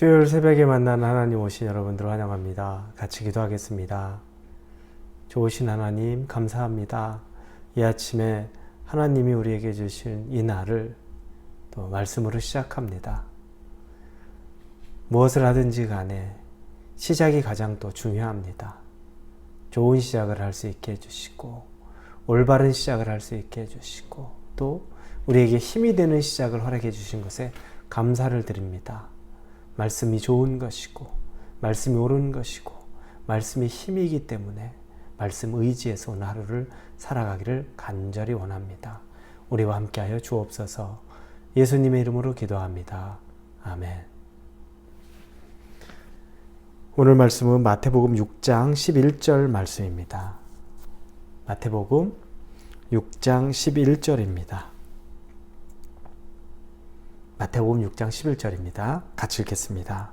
수요일 새벽에 만난 하나님 오신 여러분들 환영합니다. 같이 기도하겠습니다. 좋으신 하나님 감사합니다. 이 아침에 하나님이 우리에게 주신 이 날을 또 말씀으로 시작합니다. 무엇을 하든지 간에 시작이 가장 또 중요합니다. 좋은 시작을 할 수 있게 해주시고 올바른 시작을 할 수 있게 해주시고 또 우리에게 힘이 되는 시작을 허락해 주신 것에 감사를 드립니다. 말씀이 좋은 것이고 말씀이 옳은 것이고 말씀이 힘이기 때문에 말씀 의지해서 오늘 하루를 살아가기를 간절히 원합니다. 우리와 함께하여 주옵소서 예수님의 이름으로 기도합니다. 아멘. 오늘 말씀은 마태복음 6장 11절 말씀입니다. 마태복음 6장 11절입니다. 마태복음 6장 11절입니다. 같이 읽겠습니다.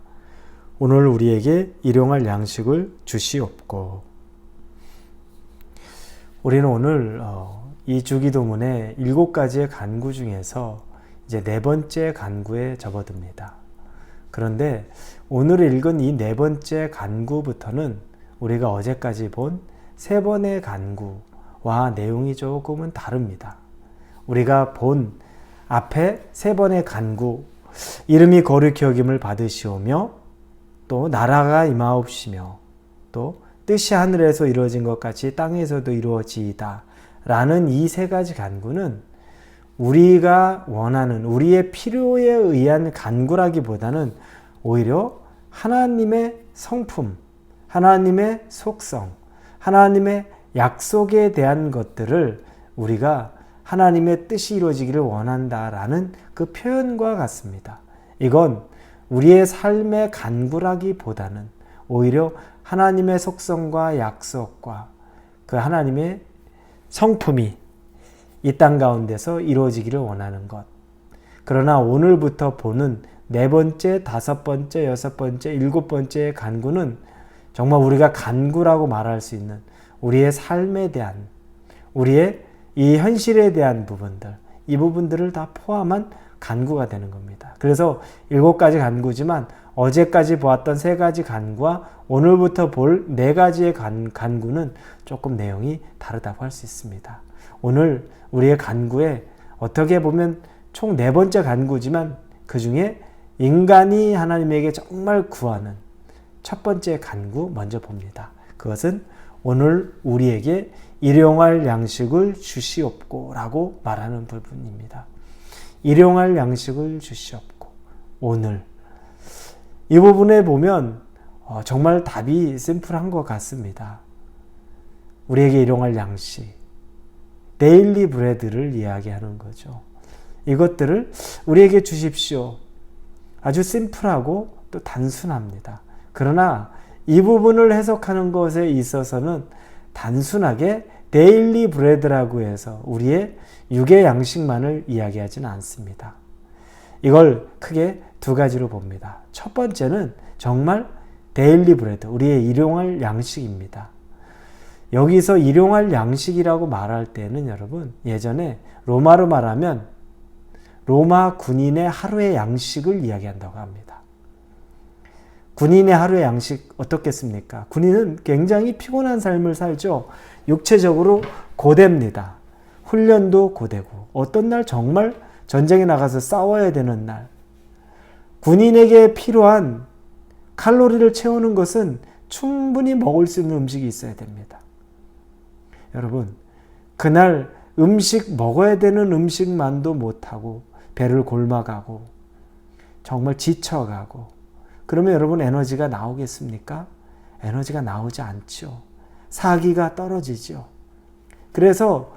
오늘 우리에게 일용할 양식을 주시옵고 우리는 오늘 어, 이 주기도문의 일곱 가지의 간구 중에서 이제 네 번째 간구에 접어듭니다. 그런데 오늘 읽은 이 네 번째 간구부터는 우리가 어제까지 본 세 번의 간구와 내용이 조금은 다릅니다. 우리가 본 앞에 세 번의 간구, 이름이 거룩히 여김을 받으시오며 또 나라가 임하옵시며 또 뜻이 하늘에서 이루어진 것 같이 땅에서도 이루어지이다. 라는 이 세 가지 간구는 우리가 원하는 우리의 필요에 의한 간구라기보다는 오히려 하나님의 성품, 하나님의 속성, 하나님의 약속에 대한 것들을 우리가 하나님의 뜻이 이루어지기를 원한다라는 그 표현과 같습니다. 이건 우리의 삶의 간구라기보다는 오히려 하나님의 속성과 약속과 그 하나님의 성품이 이 땅 가운데서 이루어지기를 원하는 것. 그러나 오늘부터 보는 네 번째, 다섯 번째, 여섯 번째, 일곱 번째 간구는 정말 우리가 간구라고 말할 수 있는 우리의 삶에 대한 우리의 이 현실에 대한 부분들, 이 부분들을 다 포함한 간구가 되는 겁니다. 그래서 일곱 가지 간구지만 어제까지 보았던 세 가지 간구와 오늘부터 볼 네 가지의 간, 간구는 조금 내용이 다르다고 할 수 있습니다. 오늘 우리의 간구에 어떻게 보면 총 네 번째 간구지만 그 중에 인간이 하나님에게 정말 구하는 첫 번째 간구 먼저 봅니다. 그것은 오늘 우리에게 일용할 양식을 주시옵고 라고 말하는 부분입니다. 일용할 양식을 주시옵고 오늘 이 부분에 보면 어, 정말 답이 심플한 것 같습니다. 우리에게 일용할 양식, 데일리 브레드를 이야기하는 거죠. 이것들을 우리에게 주십시오. 아주 심플하고 또 단순합니다. 그러나 이 부분을 해석하는 것에 있어서는 단순하게 데일리 브레드라고 해서 우리의 육의 양식만을 이야기하지는 않습니다. 이걸 크게 두 가지로 봅니다. 첫 번째는 정말 데일리 브레드, 우리의 일용할 양식입니다. 여기서 일용할 양식이라고 말할 때는 여러분 예전에 로마로 말하면 로마 군인의 하루의 양식을 이야기한다고 합니다. 군인의 하루의 양식 어떻겠습니까? 군인은 굉장히 피곤한 삶을 살죠. 육체적으로 고됩니다. 훈련도 고되고 어떤 날 정말 전쟁에 나가서 싸워야 되는 날 군인에게 필요한 칼로리를 채우는 것은 충분히 먹을 수 있는 음식이 있어야 됩니다. 여러분 그날 음식 먹어야 되는 음식만도 못하고 배를 골마가고 정말 지쳐가고 그러면 여러분 에너지가 나오겠습니까? 에너지가 나오지 않죠. 사기가 떨어지죠. 그래서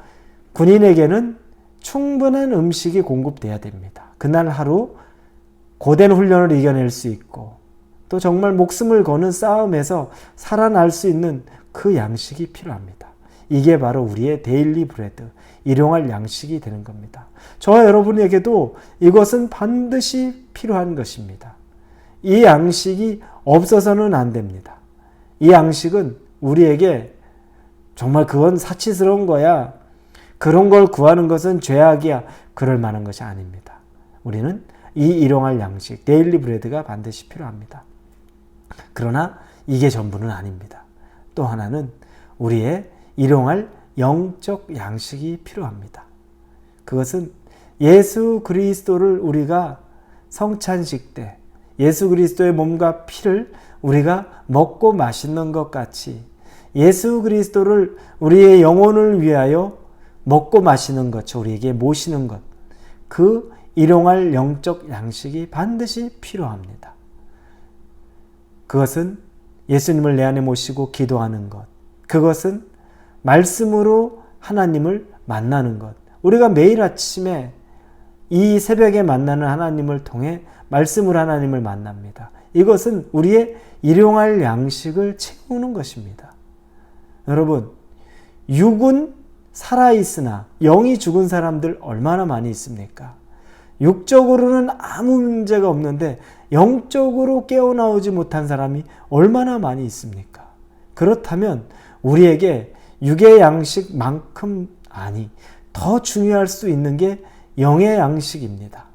군인에게는 충분한 음식이 공급돼야 됩니다. 그날 하루 고된 훈련을 이겨낼 수 있고 또 정말 목숨을 거는 싸움에서 살아날 수 있는 그 양식이 필요합니다. 이게 바로 우리의 데일리 브레드, 일용할 양식이 되는 겁니다. 저와 여러분에게도 이것은 반드시 필요한 것입니다. 이 양식이 없어서는 안 됩니다. 이 양식은 우리에게 정말 그건 사치스러운 거야. 그런 걸 구하는 것은 죄악이야. 그럴 만한 것이 아닙니다. 우리는 이 일용할 양식, 데일리 브레드가 반드시 필요합니다. 그러나 이게 전부는 아닙니다. 또 하나는 우리의 일용할 영적 양식이 필요합니다. 그것은 예수 그리스도를 우리가 성찬식 때 예수 그리스도의 몸과 피를 우리가 먹고 마시는 것 같이 예수 그리스도를 우리의 영혼을 위하여 먹고 마시는 것, 우리에게 모시는 것, 그 일용할 영적 양식이 반드시 필요합니다. 그것은 예수님을 내 안에 모시고 기도하는 것, 그것은 말씀으로 하나님을 만나는 것. 우리가 매일 아침에 이 새벽에 만나는 하나님을 통해 말씀으로 하나님을 만납니다. 이것은 우리의 일용할 양식을 채우는 것입니다. 여러분, 육은 살아있으나 영이 죽은 사람들 얼마나 많이 있습니까? 육적으로는 아무 문제가 없는데 영적으로 깨어나오지 못한 사람이 얼마나 많이 있습니까? 그렇다면 우리에게 육의 양식만큼 아니 더 중요할 수 있는 게 영의 양식입니다.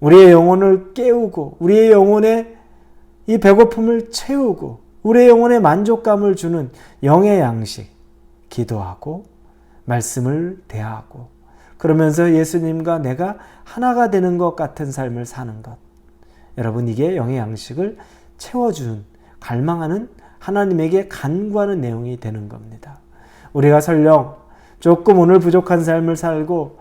우리의 영혼을 깨우고 우리의 영혼의 이 배고픔을 채우고 우리의 영혼에 만족감을 주는 영의 양식 기도하고 말씀을 대하고 그러면서 예수님과 내가 하나가 되는 것 같은 삶을 사는 것. 여러분 이게 영의 양식을 채워주는 갈망하는 하나님에게 간구하는 내용이 되는 겁니다. 우리가 설령 조금 오늘 부족한 삶을 살고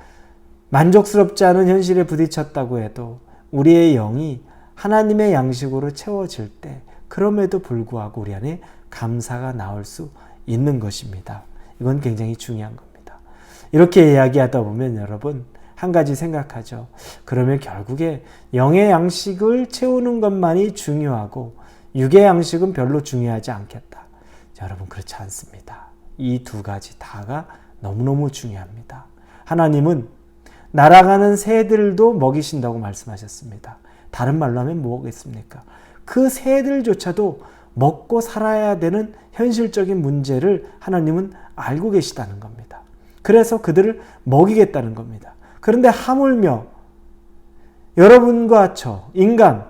만족스럽지 않은 현실에 부딪혔다고 해도 우리의 영이 하나님의 양식으로 채워질 때 그럼에도 불구하고 우리 안에 감사가 나올 수 있는 것입니다. 이건 굉장히 중요한 겁니다. 이렇게 이야기하다 보면 여러분 한 가지 생각하죠. 그러면 결국에 영의 양식을 채우는 것만이 중요하고 육의 양식은 별로 중요하지 않겠다. 여러분 그렇지 않습니다. 이 두 가지 다가 너무너무 중요합니다. 하나님은 날아가는 새들도 먹이신다고 말씀하셨습니다. 다른 말로 하면 뭐겠습니까? 그 새들조차도 먹고 살아야 되는 현실적인 문제를 하나님은 알고 계시다는 겁니다. 그래서 그들을 먹이겠다는 겁니다. 그런데 하물며 여러분과 저, 인간,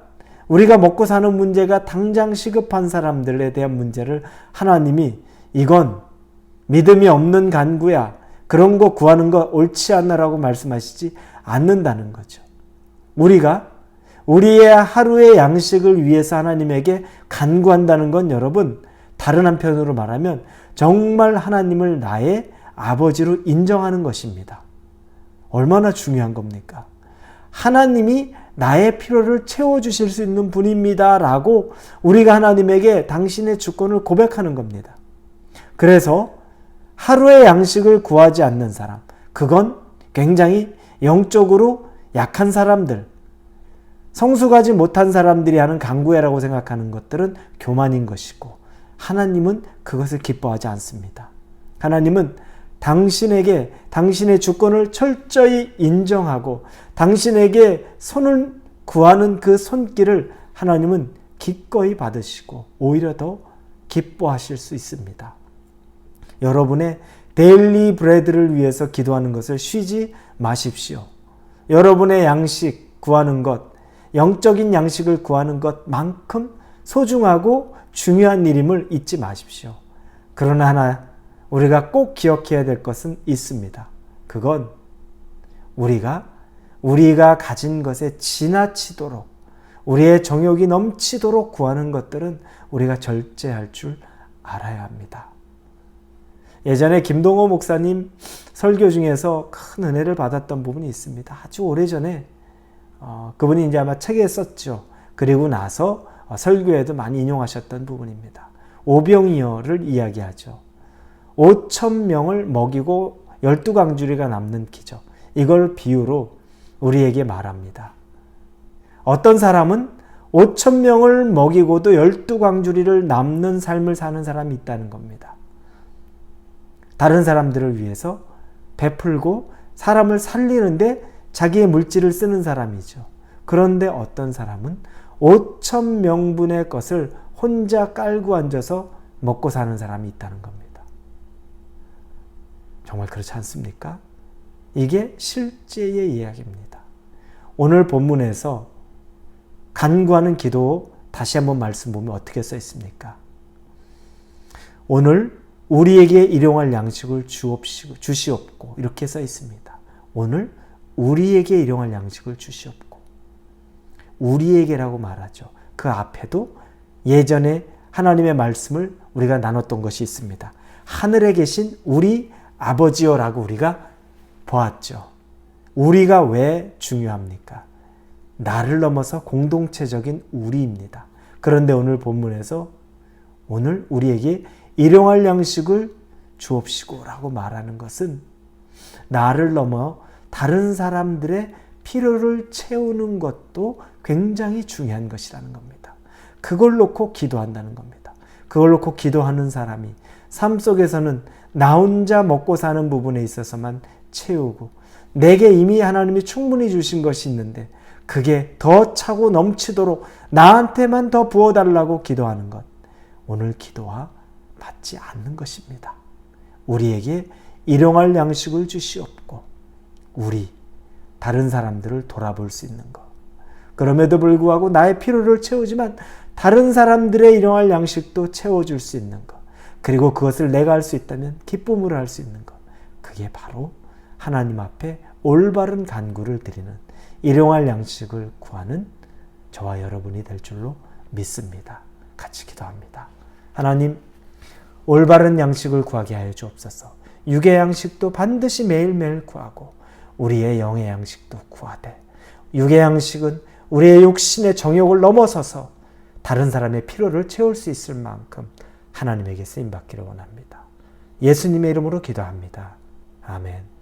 우리가 먹고 사는 문제가 당장 시급한 사람들에 대한 문제를 하나님이 이건 믿음이 없는 간구야. 그런 거 구하는 거 옳지 않나라고 말씀하시지 않는다는 거죠. 우리가 우리의 하루의 양식을 위해서 하나님에게 간구한다는 건 여러분, 다른 한편으로 말하면 정말 하나님을 나의 아버지로 인정하는 것입니다. 얼마나 중요한 겁니까? 하나님이 나의 필요를 채워주실 수 있는 분입니다. 라고 우리가 하나님에게 당신의 주권을 고백하는 겁니다. 그래서 하루의 양식을 구하지 않는 사람, 그건 굉장히 영적으로 약한 사람들, 성숙하지 못한 사람들이 하는 강구해라고 생각하는 것들은 교만인 것이고, 하나님은 그것을 기뻐하지 않습니다. 하나님은 당신에게 당신의 주권을 철저히 인정하고 당신에게 손을 구하는 그 손길을 하나님은 기꺼이 받으시고 오히려 더 기뻐하실 수 있습니다. 여러분의 데일리 브레드를 위해서 기도하는 것을 쉬지 마십시오. 여러분의 양식 구하는 것, 영적인 양식을 구하는 것만큼 소중하고 중요한 일임을 잊지 마십시오. 그러나 하나 우리가 꼭 기억해야 될 것은 있습니다. 그건 우리가 우리가 가진 것에 지나치도록 우리의 정욕이 넘치도록 구하는 것들은 우리가 절제할 줄 알아야 합니다. 예전에 김동호 목사님 설교 중에서 큰 은혜를 받았던 부분이 있습니다. 아주 오래전에 어, 그분이 이제 아마 책에 썼죠. 그리고 나서 어, 설교에도 많이 인용하셨던 부분입니다. 오병이어를 이야기하죠. 5천 명을 먹이고 12강주리가 남는 기적. 이걸 비유로 우리에게 말합니다. 어떤 사람은 5천 명을 먹이고도 12강주리를 남는 삶을 사는 사람이 있다는 겁니다. 다른 사람들을 위해서 베풀고 사람을 살리는데 자기의 물질을 쓰는 사람이죠. 그런데 어떤 사람은 5천 명분의 것을 혼자 깔고 앉아서 먹고 사는 사람이 있다는 겁니다. 정말 그렇지 않습니까? 이게 실제의 이야기입니다. 오늘 본문에서 간구하는 기도 다시 한번 말씀 보면 어떻게 써 있습니까? 오늘 우리에게 일용할 양식을 주옵시고 주시옵고 이렇게 써 있습니다. 오늘 우리에게 일용할 양식을 주시옵고 우리에게라고 말하죠. 그 앞에도 예전에 하나님의 말씀을 우리가 나눴던 것이 있습니다. 하늘에 계신 우리 아버지여라고 우리가 보았죠. 우리가 왜 중요합니까? 나를 넘어서 공동체적인 우리입니다. 그런데 오늘 본문에서 오늘 우리에게 일용할 양식을 주옵시고라고 말하는 것은 나를 넘어 다른 사람들의 필요를 채우는 것도 굉장히 중요한 것이라는 겁니다. 그걸 놓고 기도한다는 겁니다. 그걸 놓고 기도하는 사람이 삶 속에서는 나 혼자 먹고 사는 부분에 있어서만 채우고 내게 이미 하나님이 충분히 주신 것이 있는데 그게 더 차고 넘치도록 나한테만 더 부어달라고 기도하는 것. 오늘 기도와 맞지 않는 것입니다. 우리에게 일용할 양식을 주시옵고 우리 다른 사람들을 돌아볼 수 있는 것. 그럼에도 불구하고 나의 필요를 채우지만 다른 사람들의 일용할 양식도 채워줄 수 있는 것. 그리고 그것을 내가 할 수 있다면 기쁨으로 할 수 있는 것. 그게 바로 하나님 앞에 올바른 간구를 드리는 일용할 양식을 구하는 저와 여러분이 될 줄로 믿습니다. 같이 기도합니다. 하나님, 올바른 양식을 구하게 하여 주옵소서. 육의 양식도 반드시 매일매일 구하고 우리의 영의 양식도 구하되 육의 양식은 우리의 욕심의 정욕을 넘어서서 다른 사람의 필요를 채울 수 있을 만큼 하나님에게 쓰임 받기를 원합니다. 예수님의 이름으로 기도합니다. 아멘.